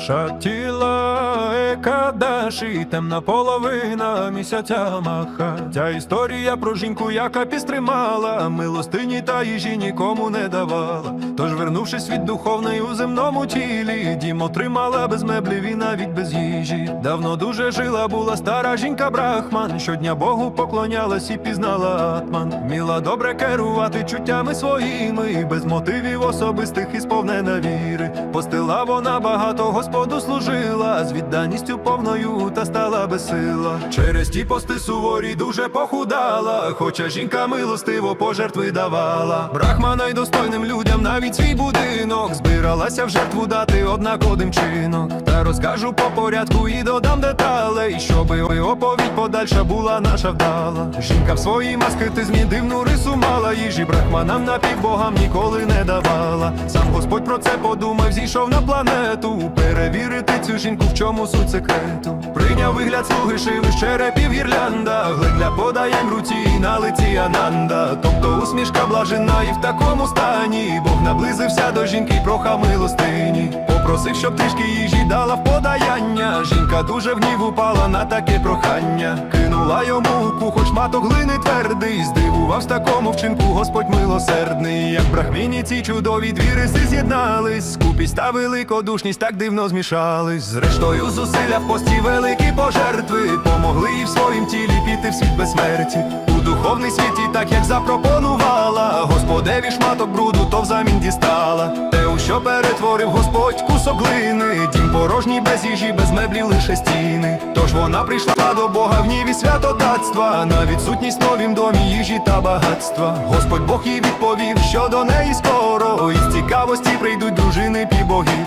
Шатіла Екадаші, темна половина місяця маха. Ця історія про жінку, яка пістримала, милостині та їжі нікому не давала. Тож, вернувшись від духовної у земному тілі, дім отримала без меблів і навіть без їжі. Давно дуже жила була стара жінка Брахман. Щодня Богу поклонялась і пізнала атман. Вміла добре керувати чуттями своїми, без мотивів особистих і сповнена віри. Постила вона багато Господу служила, з відданістю повною та стала безсила. Через ті пости суворі дуже похудала, хоча жінка милостиво пожертви давала. Брахмана й достойним людям навіть свій будинок збиралася в жертву дати однак один чинок. Та розкажу по порядку і додам деталей, щоби оповідь подальша була наша вдала. Жінка в своїй маскетизмі дивну рису мала, їжі брахманам напівбогам ніколи не давала. Сам Господь про це подумав, зійшов на планету. Перевірити цю жінку, в чому суть секрету. Прийняв вигляд слуги шиви з черепів гірлянда, гледля подаєм руці на лиці Ананда. Тобто усмішка блажена і в такому стані. Бог наблизився до жінки, й прохав милостині. Попросив, щоб трішки їжі дала в подаяння. Жінка дуже в гнів упала на таке прохання. Кинула йому руку, хоч маток глини твердий. Здивувався такому вчинку, Господь милосердний. Як брахміні ці чудові дві риси з'єднались. Скупість та великодушність так дивно змішались. Зрештою, зусилля в пості великі пожертви. Помогли їй в своїм тілі піти в світ безсмерті. У духовний світі, так як запропонувала. Господеві шматок бруду, то взамін дістала. Те, у що перетворив Господь кусок глини. Дім порожній без їжі, без меблів лише стіни. Тож вона прийшла до Бога в ніві святотатства. На відсутність новім домі їжі та багатства. Господь Бог їй відповів, що до неї скоро. Із цікавості прийдуть дружини півбогів.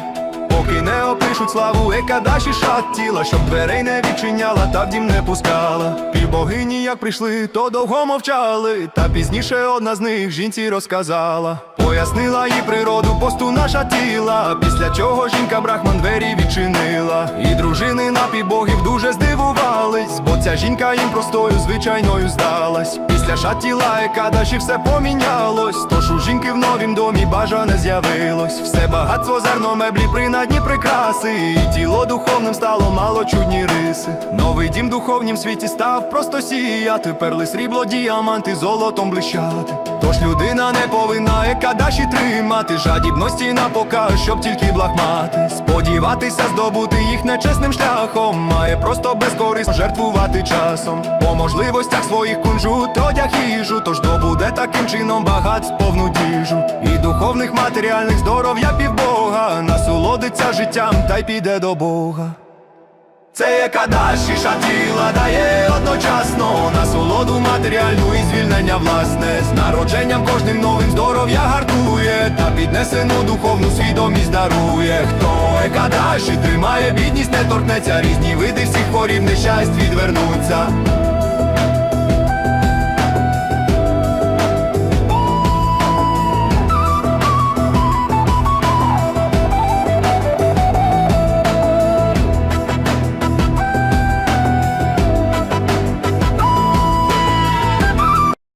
Поки не опишуть славу Екадаші шат тіла, щоб дверей не відчиняла, та в дім не пускала. Півбогині, як прийшли, то довго мовчали. Та пізніше одна з них жінці розказала. Пояснила їй природу посту наша тіла. Після чого жінка брахман двері відчинила. І дружини напівбогів дуже здивувались, бо ця жінка їм простою звичайною здалась. Після шатіла Екадаші все помінялось. Тож у жінки в новім домі бажане з'явилось. Все багатство зерно меблі, принадні прикраси. І тіло духовним стало мало чудні риси. Новий дім духовнім світі став просто сіяти. Перли срібло, діаманти золотом блищати. Тож людина не повинна екадаші тримати. Жадібності на показ, щоб тільки благ мати. Сподіватися здобути їх нечесним шляхом. Має просто безкорисно жертвувати часом. По можливостях своїх кунжут, одяг їжу. Тож добуде таким чином багатств повну діжу. І духовних матеріальних здоров'я півбога. Насолодиться життям та й піде до Бога. Це яка дашіша шатіла дає одночасно насолоду матеріальну і звільнення власне з народженням кожним новим здоров'я гартує та піднесену духовну свідомість дарує. Хто екадаші тримає бідність, не торкнеться різні види всіх хворів, нещасть відвернуться.